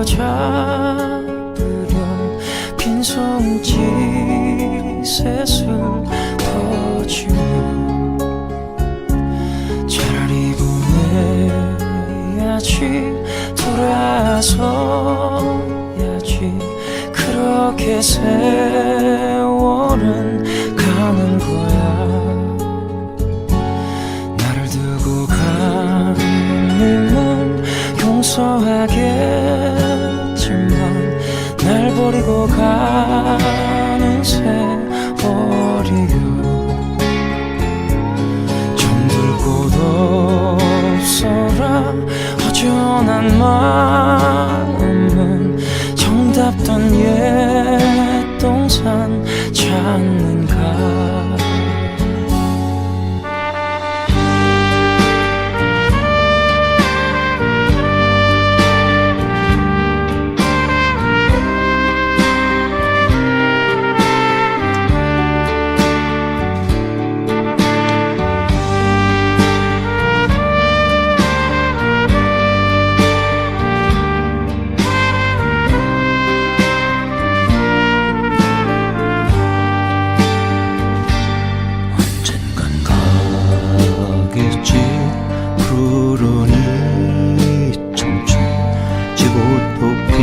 휘둘러 잡으려 빈손 짓을 퍼주며 차라리 보내야지. 돌아서야지. 그렇게 세월은 가는 거야. 나를 두고 가는 건 용서하게 버리고 가는 세월이요 정들 곳 없어라. 허전한 마음은 정답던 옛 동산 찾는가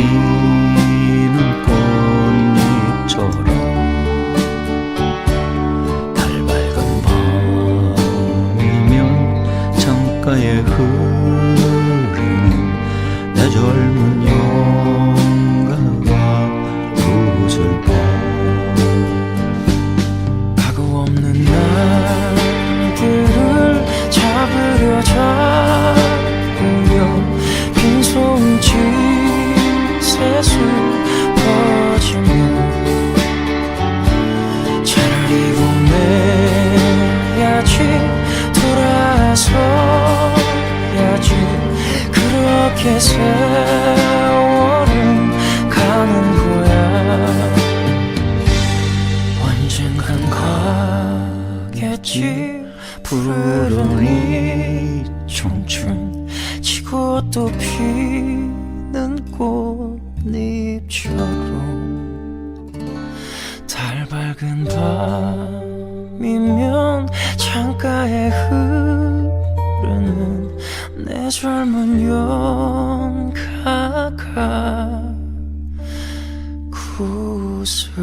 피는 꽃잎처럼 달 밝은 밤이면 창가에 흐르는 내 젊은 영 그렇게 세월은 가는 거야. 언젠간 가겠지 푸른 이 청춘. 지고 또 피는 꽃잎처럼 달 밝은 밤이면 창가에 흐르는 내 젊은 연 가가 구슬